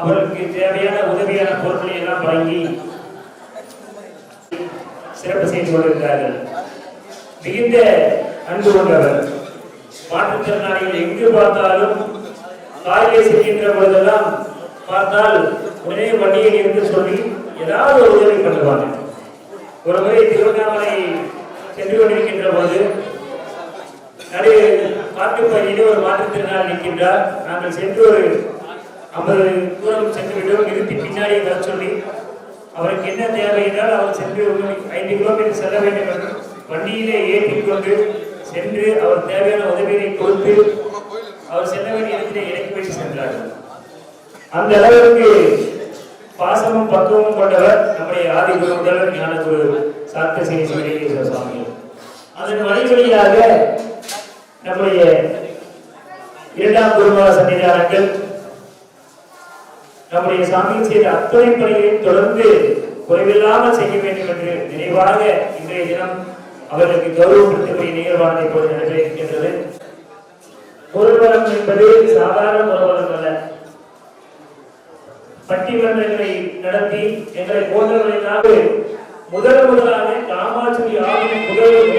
அவருக்கு தேவையான உதவியான பொருட்களை எல்லாம் வழங்கி சிறப்பு செய்து கொண்டிருக்கிறார்கள். மிகுந்த அன்பு கொண்டவர். மாற்றுத்திறனாளிகள் எங்கு பார்த்தாலும் காரிலே செல்கின்ற பொழுதெல்லாம் பார்த்தால் உடனே வண்டியில் என்று சொல்லி ஏதாவது ஒரு உதவி பண்ணுவாங்க. ஒரு முறை திருவண்ணாமலை சென்று கொண்டிருக்கின்ற போது பார்த்து காட்டுப்பகுதியில் ஒரு மாற்றுத்திறனாளி நிற்கின்றார். நாங்கள் சென்று ஒரு அவர் தூரம் சென்று விடுவோம் நிறுத்தி பின்னாடி வர சொல்லி அவருக்கு என்ன தேவை என்றால் அவர் சென்று ஐந்து கிலோமீட்டர் செல்ல வேண்டும் வண்டியிலே ஏற்றி கொண்டு சென்று அவர் தேவையான உதவியை கொடுத்து அவர் செல்ல வேண்டிய இடத்திலே இறக்கி வைத்து சென்றார்கள் அந்த அளவுக்கு பாசமும் பக்குவமும் கொண்டவர் நம்முடைய ஆதி குரு முதல்வர் ஞான குரு சாத்த சிங்கேஸ்வர சுவாமி அதன் வழிவழியாக நம்முடைய இரண்டாம் குருமார சன்னிதானங்கள் நம்முடைய சாமி செய்த அத்தனை பணிகளையும் தொடர்ந்து குறைவில்லாமல் செய்ய வேண்டும் என்று நினைவாக இன்றைய தினம் அவர்களுக்கு கௌரவப்படுத்தக்கூடிய நிகழ்வானது இப்போது நடைபெறுகின்றது பொருள்வளம் என்பது சாதாரண பொருள்வளம் அல்ல. பட்டிமன்றங்களை நடத்தி எங்களை போன்றவர்களாக முதல் முதலாக காமாட்சி ஆகும் புகழும்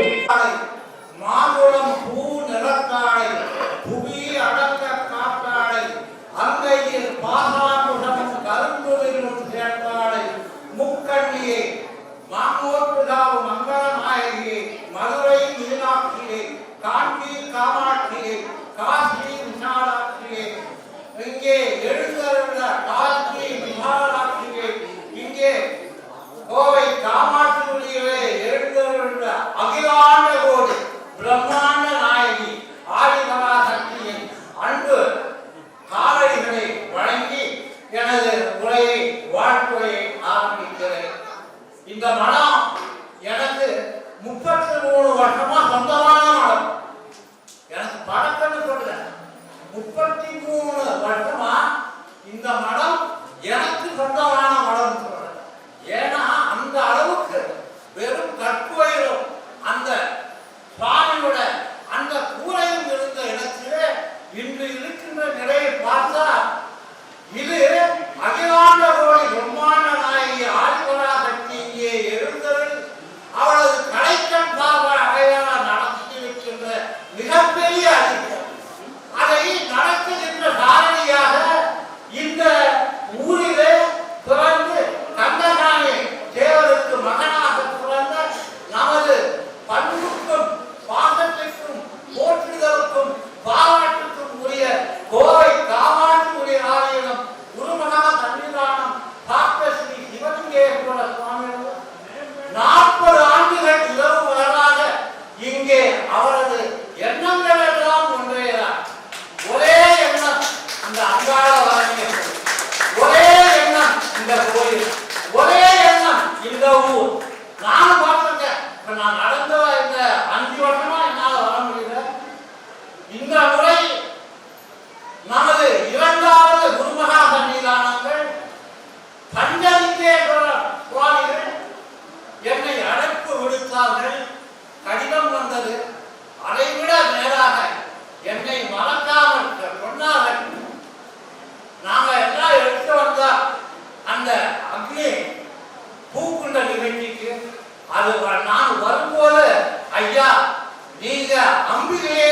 ಬೀಜ ಅಂಬಿಗೆಯೇ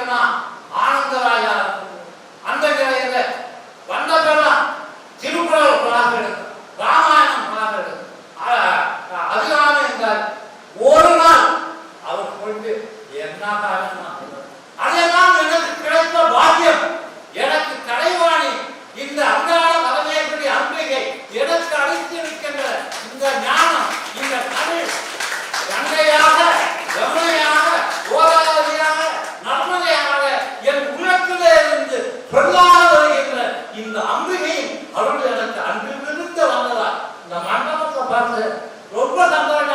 சுவாமி என்ன ரொம்ப சந்தோஷம்.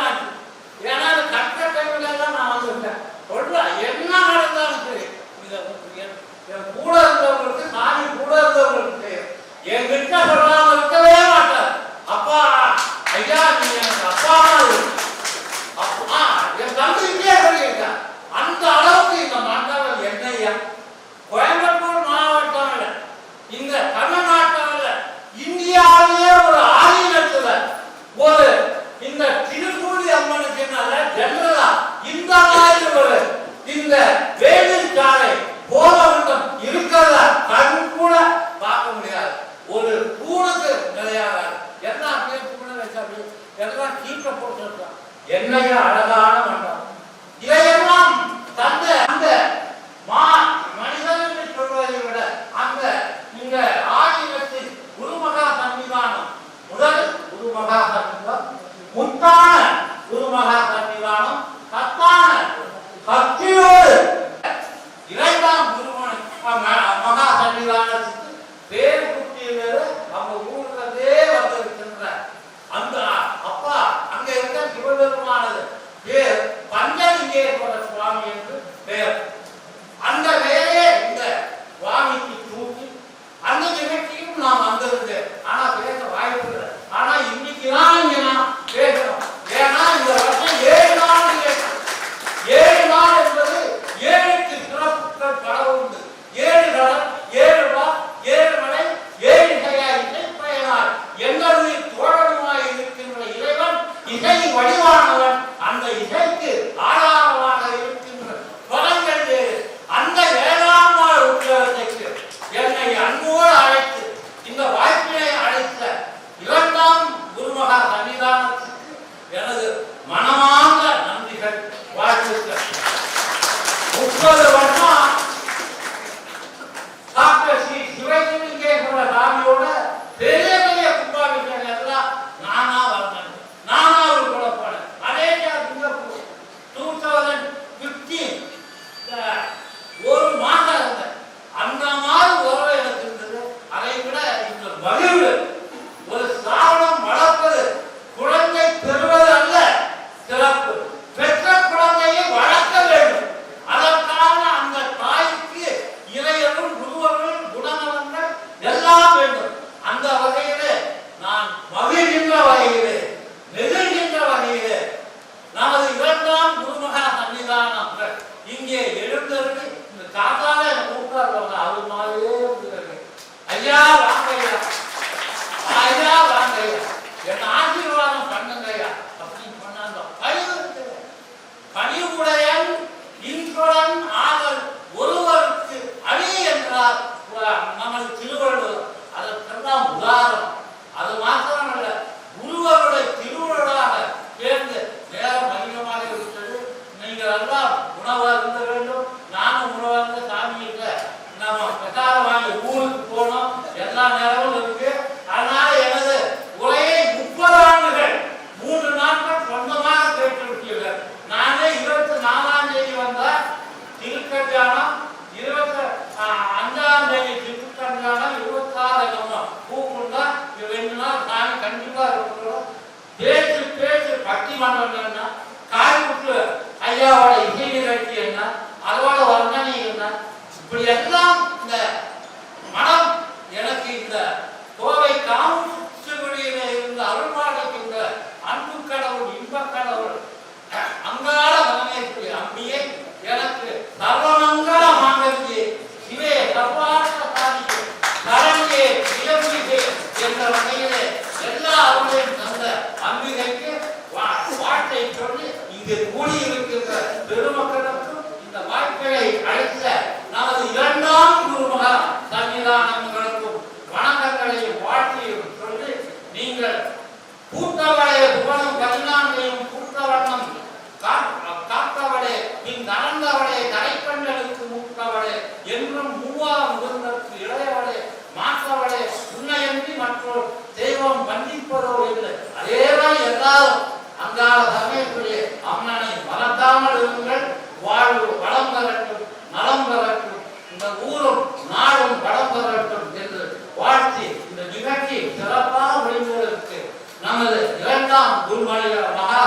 எல்லாரும் அங்கால சமயத்திலே அம்மனை மறக்காமல் இருங்கள் வாழ்வு வளம் பெறட்டும் நலம் பெறட்டும் இந்த ஊரும் நாடும் வளம் பெறட்டும் என்று வாழ்த்தி இந்த நிகழ்ச்சி சிறப்பாக முடிந்ததற்கு நமது இரண்டாம் குருமணிய மகா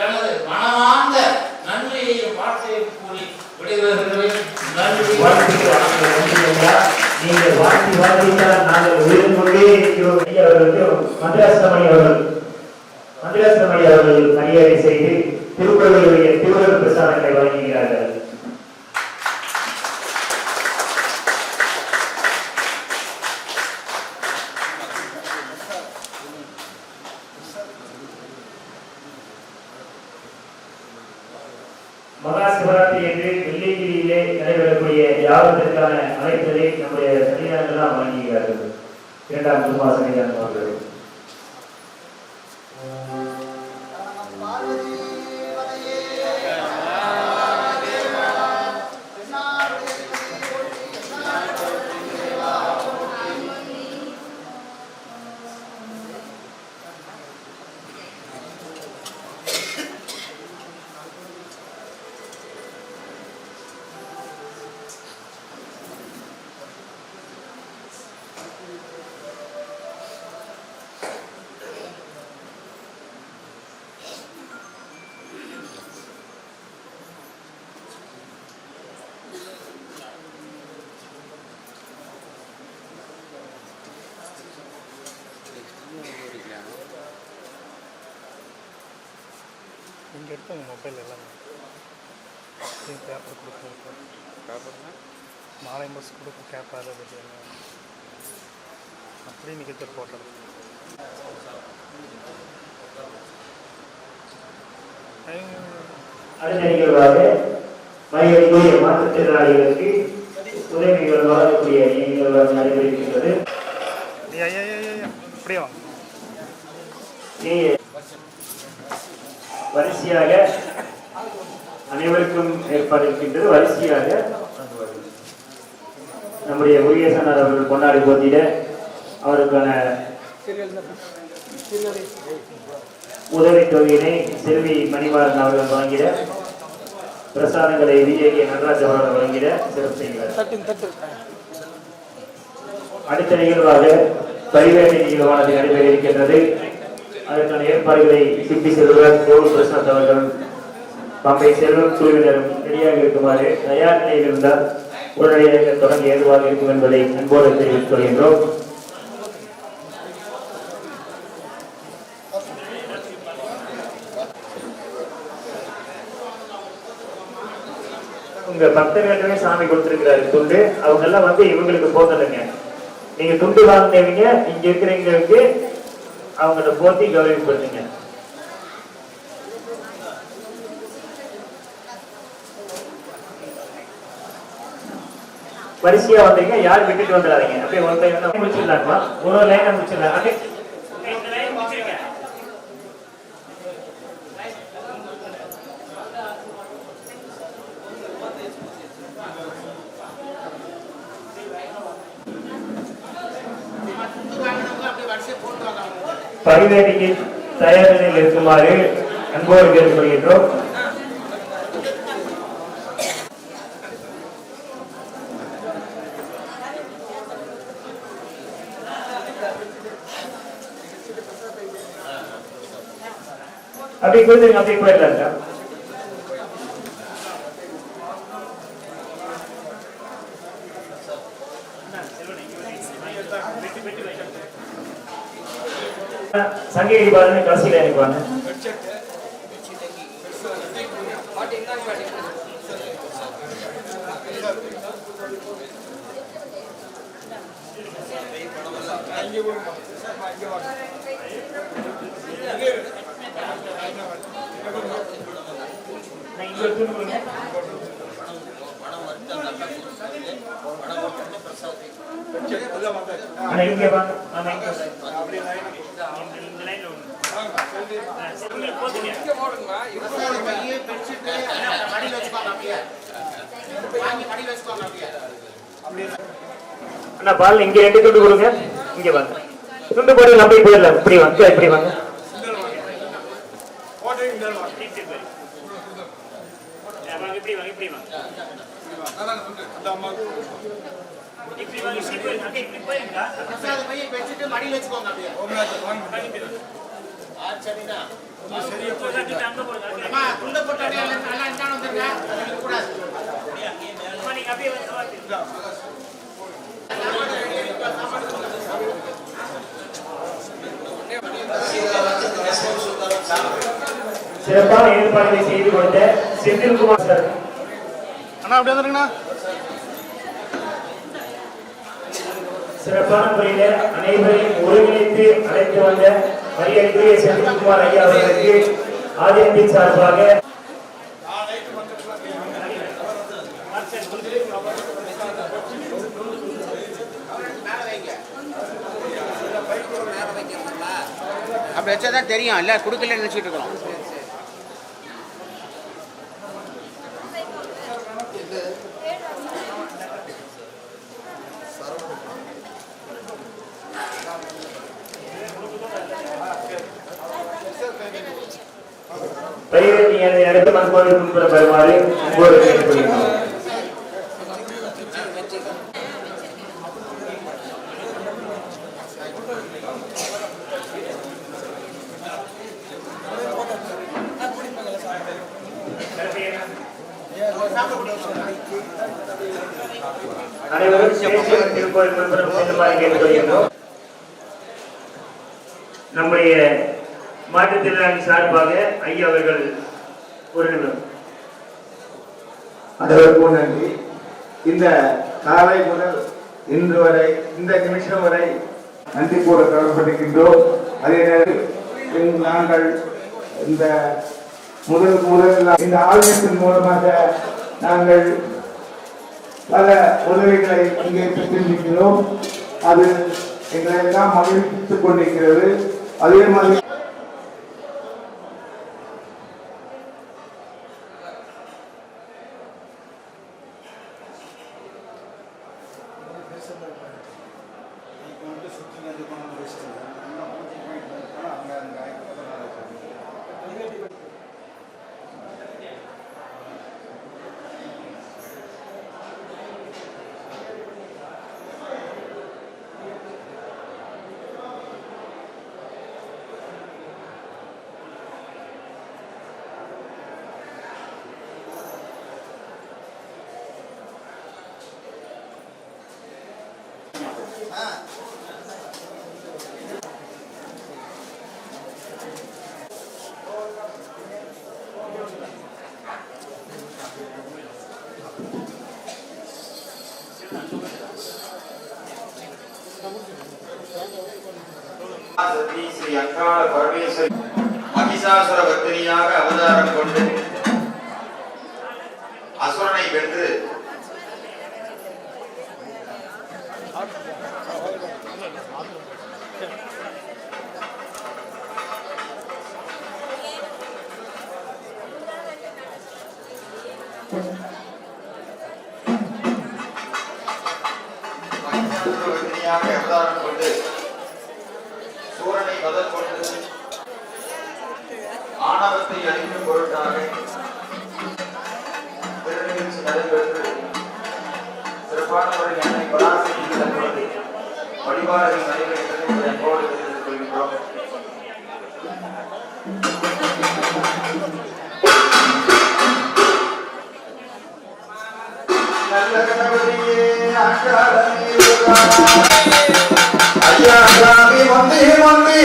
எனது மனமார்ந்த நன்றியையும் வாழ்த்தையும் கூறி விடைபெறுகிறேன். நன்றி. நீங்கள் வாழ்த்தி வாழ்த்தித்தான் நாங்கள் உயிர் கொண்டே இருக்கிறோம். ஐயா அவர்களுக்கு மந்திராசிரமணி அவர்கள் மந்திராசிரமணி அவர்கள் மரியாதை செய்து திருக்குறளுடைய திருவள்ளுவர் பிரசாதங்களை வழங்குகிறார்கள். இங்கே எடுத்து உங்கள் மொபைல் எல்லாமே. பேப்பர் கொடுக்குறது பேப்பர்னா மாலை பஸ் கொடுக்கும் கேப் அதை பற்றி அப்படியே நிற்கிறது போட்டது. அடுத்த நிகழ்வாக மரியாதைக்குரிய மாற்றுத்திறனாளிகளுக்கு உதவிகள் வழங்கக்கூடிய நிகழ்வாக நடைபெறுகின்றது. அப்படியே வாங்க இங்கே வரிசையாக அனைவருக்கும் ஏற்பாடிருக்கின்றது வரிசையாக நம்முடைய முருகேசனார் அவர்கள் கொண்டாடி போட்டியிட அவருக்கான உதவித் தொகையினை செல்வி மணிமாறன் அவர்கள் வழங்கிட பிரசாதங்களை விஜயகே நடராஜ் அவர்கள் வழங்கிட சிறப்பு செய்கிறார். அடுத்த நிகழ்வாக பரிவேட்டை நிகழ்வானது நடைபெற இருக்கின்றது. அதற்கான ஏற்பாடுகளை சிப்பி செல்வர் கோல் பிரசாத் அவர்களும் பம்பை செல்வம் குழுவினரும் ரெடியாக இருக்குமாறு தயார் நிலையில் இருந்தால் உடனடியாக தொடங்க ஏதுவாக இருக்கும் என்பதை அன்போடு தெரிவித்துக் கொள்கின்றோம். உங்க பக்தர்களுமே சாமி கொடுத்திருக்கிறாரு. துண்டு. அவங்க எல்லாம் வந்து இவங்களுக்கு போதலைங்க நீங்க துண்டு வாங்கினவங்க இங்க இருக்கிறவங்களுக்கு அவங்கள போத்தி கௌரவப்படுத்துங்க வரிசையா வந்தீங்க யார் விட்டுட்டு வந்துடாதீங்க அப்படியே ஒரு லைன் முடிச்சிடலாமா? ஒரு ஒரு லைன் முடிச்சிடலாம். அப்படியே. பரிவேடிக்கு தயார் நிலையில் இருக்குமாறு அன்போடு கேட்டுக்கொள்கின்றோம். அப்படி கொடுத்துருங்க அப்படி போயிடலாங்க ಸಂಘಿ ಬಾರನೆ ಕಳಿಸಿಲ್ಲ ನಿಮಗೆ ಬಾನೆ ಅಣ್ಣ ಹಿಂಗೆ ಬಾ ಅಣ್ಣ ಹಿಂಗೆ அண்ணா பால் இங்க ரெண்டு துண்டு கொடுங்க. இங்க வாங்க. துண்டு போட்டு அப்படி போயிடலாம். இப்படி வாங்க இப்படி வாங்க. மடியில் வச்சுக்கோங்க அப்படியே வந்து சிறப்பான ஏற்பாடுகளை செய்து கொடுத்த செந்தில்குமார் சார். அண்ணா அப்படியே வந்துருங்கண்ணா. சிறப்பான முறையில அனைவரையும் ஒருங்கிணைத்து அழைத்து வந்த மரியாதைக்குரிய செந்தில்குமார் ஐயா அவர்களுக்கு ஆதினத்தின் சார்பாக அப்படி வச்சாதான் தெரியும். இல்ல கொடுக்கல நினைச்சிட்டு இருக்கோம் பயிரை அதை அடுத்த மண்போடு முன்புற வருமாறு அன்போடு கேட்டுக்கொள்கிறோம் அனைவரும் திருக்கோயில் நம்முடைய மாற்றுத்திறனாளி சார்பாக ஐயா அவர்கள் ஒரு நிமிடம் அனைவருக்கும் நன்றி. இந்த காலை முதல் இன்று வரை இந்த நிமிஷம் வரை நன்றி கூட கடமைப்பட்டிருக்கின்றோம். அதே நேரத்தில் நாங்கள் இந்த முதல் முதல் இந்த ஆலயத்தின் மூலமாக நாங்கள் பல உதவிகளை இங்கே பெற்றிருக்கிறோம் அது எங்களை எல்லாம் மகிழ்வித்துக் கொண்டிருக்கிறது. அதே மாதிரி ஸ்ரீ அங்காள பரமேஸ்வரி மகிஷாசுர வர்த்தினியாக அவதாரம் கொண்டு பாடுபடும் என்னை பராசரிக்கிறது வழிபாடுகள் நடைபெற்றது வந்தே வந்தே.